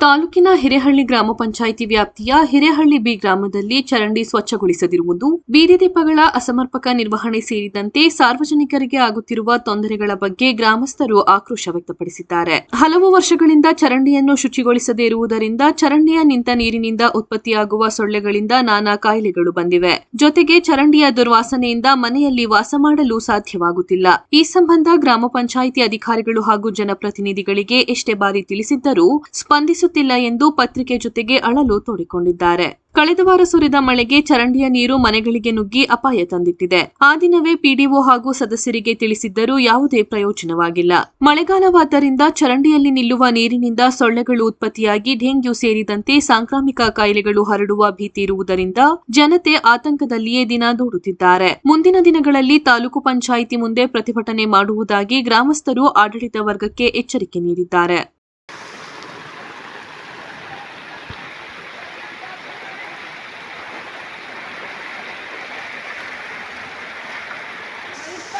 ತಾಲೂಕಿನ ಹಿರೇಹಳ್ಳಿ ಗ್ರಾಮ ಪಂಚಾಯಿತಿ ವ್ಯಾಪ್ತಿಯ ಹಿರೇಹಳ್ಳಿ ಬಿ ಗ್ರಾಮದಲ್ಲಿ ಚರಂಡಿ ಸ್ವಚ್ಛಗೊಳಿಸದಿರುವುದು, ಬೀದಿ ದೀಪಗಳ ಅಸಮರ್ಪಕ ನಿರ್ವಹಣೆ ಸೇರಿದಂತೆ ಸಾರ್ವಜನಿಕರಿಗೆ ಆಗುತ್ತಿರುವ ತೊಂದರೆಗಳ ಬಗ್ಗೆ ಗ್ರಾಮಸ್ಥರು ಆಕ್ರೋಶ ವ್ಯಕ್ತಪಡಿಸಿದ್ದಾರೆ. ಹಲವು ವರ್ಷಗಳಿಂದ ಚರಂಡಿಯನ್ನು ಶುಚಿಗೊಳಿಸದೇ ಇರುವುದರಿಂದ ಚರಂಡಿಯ ನಿಂತ ನೀರಿನಿಂದ ಉತ್ಪತ್ತಿಯಾಗುವ ಸೊಳ್ಳೆಗಳಿಂದ ನಾನಾ ಕಾಯಿಲೆಗಳು ಬಂದಿವೆ. ಜೊತೆಗೆ ಚರಂಡಿಯ ದುರ್ವಾಸನೆಯಿಂದ ಮನೆಯಲ್ಲಿ ವಾಸ ಮಾಡಲು ಸಾಧ್ಯವಾಗುತ್ತಿಲ್ಲ. ಈ ಸಂಬಂಧ ಗ್ರಾಮ ಪಂಚಾಯಿತಿ ಅಧಿಕಾರಿಗಳು ಹಾಗೂ ಜನಪ್ರತಿನಿಧಿಗಳಿಗೆ ಎಷ್ಟೇ ಬಾರಿ ತಿಳಿಸಿದ್ದರೂ ಸ್ಪಂದಿಸುತ್ತಿಲ್ಲ. ಎಂದು ಪತ್ರಿಕೆ ಜೊತೆಗೆ ಅಳಲು ತೋಡಿಕೊಂಡಿದ್ದಾರೆ. ಕಳೆದ ವಾರ ಸುರಿದ ಮಳೆಗೆ ಚರಂಡಿಯ ನೀರು ಮನೆಗಳಿಗೆ ನುಗ್ಗಿ ಅಪಾಯ ತಂದಿಟ್ಟಿದೆ. ಆ ದಿನವೇ ಪಿಡಿಒ ಹಾಗೂ ಸದಸ್ಯರಿಗೆ ತಿಳಿಸಿದ್ದರೂ ಯಾವುದೇ ಪ್ರಯೋಜನವಾಗಿಲ್ಲ. ಮಳೆಗಾಲವಾದ್ದರಿಂದ ಚರಂಡಿಯಲ್ಲಿ ನಿಲ್ಲುವ ನೀರಿನಿಂದ ಸೊಳ್ಳೆಗಳು ಉತ್ಪತ್ತಿಯಾಗಿ ಡೆಂಗ್ಯೂ ಸೇರಿದಂತೆ ಸಾಂಕ್ರಾಮಿಕ ಕಾಯಿಲೆಗಳು ಹರಡುವ ಭೀತಿ ಇರುವುದರಿಂದ ಜನತೆ ಆತಂಕದಲ್ಲಿಯೇ ದಿನ ದೂಡುತ್ತಿದ್ದಾರೆ. ಮುಂದಿನ ದಿನಗಳಲ್ಲಿ ತಾಲೂಕು ಪಂಚಾಯಿತಿ ಮುಂದೆ ಪ್ರತಿಭಟನೆ ಮಾಡುವುದಾಗಿ ಗ್ರಾಮಸ್ಥರು ಆಡಳಿತ ವರ್ಗಕ್ಕೆ ಎಚ್ಚರಿಕೆ ನೀಡಿದ್ದಾರೆ.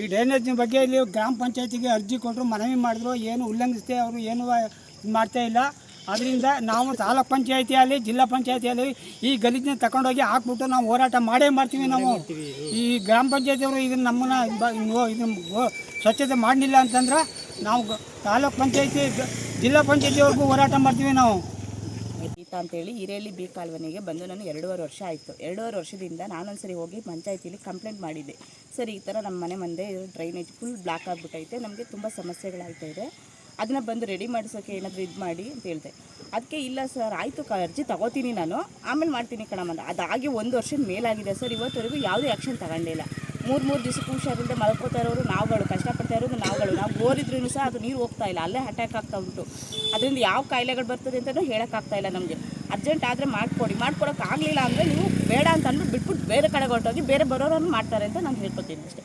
ಈ ಡ್ರೈನೇಜ್ ಬಗ್ಗೆ ಇಲ್ಲಿ ಗ್ರಾಮ ಪಂಚಾಯತಿಗೆ ಅರ್ಜಿ ಕೊಟ್ಟರು ಮನವಿ ಮಾಡಿದ್ರು, ಏನು ಉಲ್ಲಂಘಿಸಿದೆ ಅವರು ಏನು ಮಾಡ್ತಾ ಇಲ್ಲ. ಅದರಿಂದ ನಾವು ತಾಲೂಕ್ ಪಂಚಾಯತಿಯಲ್ಲಿ, ಜಿಲ್ಲಾ ಪಂಚಾಯತಿಯಲ್ಲಿ ಈ ಗಲೀಜನ್ನ ತಗೊಂಡೋಗಿ ಹಾಕ್ಬಿಟ್ಟು ನಾವು ಹೋರಾಟ ಮಾಡೇ ಮಾಡ್ತೀವಿ ನಾವು. ಈ ಗ್ರಾಮ ಪಂಚಾಯತಿಯವರು ಇದನ್ನು ನಮ್ಮನ್ನ ಇದನ್ನ ಸ್ವಚ್ಛತೆ ಮಾಡಲಿಲ್ಲ ಅಂತಂದ್ರೆ ನಾವು ತಾಲೂಕ್ ಪಂಚಾಯತಿ, ಜಿಲ್ಲಾ ಪಂಚಾಯತಿವರೆಗೂ ಹೋರಾಟ ಮಾಡ್ತೀವಿ ನಾವು. ಗೀತಾ ಅಂತೇಳಿ ಹಿರೇಲಿ ಬಿ ಕಾಲ್ವನಿಗೆ ಬಂದು ನಾನು ಎರಡೂವರೆ ವರ್ಷ ಆಯಿತು. ಎರಡೂವರೆ ವರ್ಷದಿಂದ ನಾನೊಂದ್ಸರಿ ಹೋಗಿ ಪಂಚಾಯತಿಲಿ ಕಂಪ್ಲೇಂಟ್ ಮಾಡಿದ್ದೆ. ಸರ್, ಈ ಥರ ನಮ್ಮ ಮನೆ ಮುಂದೆ ಡ್ರೈನೇಜ್ ಫುಲ್ ಬ್ಲಾಕ್ ಆಗಿಬಿಟ್ಟೈತೆ, ನಮಗೆ ತುಂಬ ಸಮಸ್ಯೆಗಳಾಗ್ತಾ ಇದೆ. ಅದನ್ನ ಬಂದು ರೆಡಿ ಮಾಡಿಸೋಕೆ ಏನಾದರೂ ಇದು ಮಾಡಿ ಅಂತ ಹೇಳಿದೆ. ಅದಕ್ಕೆ, ಇಲ್ಲ ಸರ್ ಆಯಿತು ಅರ್ಜಿ ತಗೋತೀನಿ ನಾನು. ಆಮೇಲೆ ಮಾಡ್ತೀನಿ ಕಣಮ್ಮ ಅಂದ ಅದಾಗಿ ಒಂದು ವರ್ಷದ ಮೇಲಾಗಿದೆ ಸರ್ ಇವತ್ತವರೆಗೂ ಯಾವುದೇ ಆ್ಯಕ್ಷನ್ ತಗೊಂಡಿಲ್ಲ ಮೂರು ಮೂರು ದಿವಸಕ್ಕೆ ಹುಷಾರಿಂದ ಮಲ್ಕೋತಾ ಇರೋರು ನಾವುಗಳು, ಕಷ್ಟಪಡ್ತಾ ಇರೋದು ನಾವುಗಳು. ನಾವು ಬೋರಿದ್ರೂ ಸಹ ಅದು ನೀರು ಹೋಗ್ತಾ ಇಲ್ಲ, ಅಲ್ಲೇ ಅಟ್ಯಾಕ್ ಆಗ್ತಾ ಉಂಟು. ಅದರಿಂದ ಯಾವ ಕಾಯಿಲೆಗಳು ಬರ್ತದೆ ಅಂತಲೂ ಹೇಳೋಕ್ಕಾಗ್ತಾ ಇಲ್ಲ ನಮಗೆ. ಅರ್ಜೆಂಟ್ ಆದರೆ ಮಾಡ್ಕೊಡಿ. ಮಾಡ್ಕೊಡೋಕ್ಕಾಗಲಿಲ್ಲ ಅಂದರೆ ನೀವು ಬೇಡ ಅಂತ ಬಿಟ್ಬಿಟ್ಟು ಬೇರೆ ಕಡೆ ಹೊರಟೋಗಿ ಬೇರೆ ಬರೋರನ್ನು ಮಾಡ್ತಾರೆ ಅಂತ ನಾನು ಹೇಳ್ಕೊತೀನಿ ಅಷ್ಟೇ.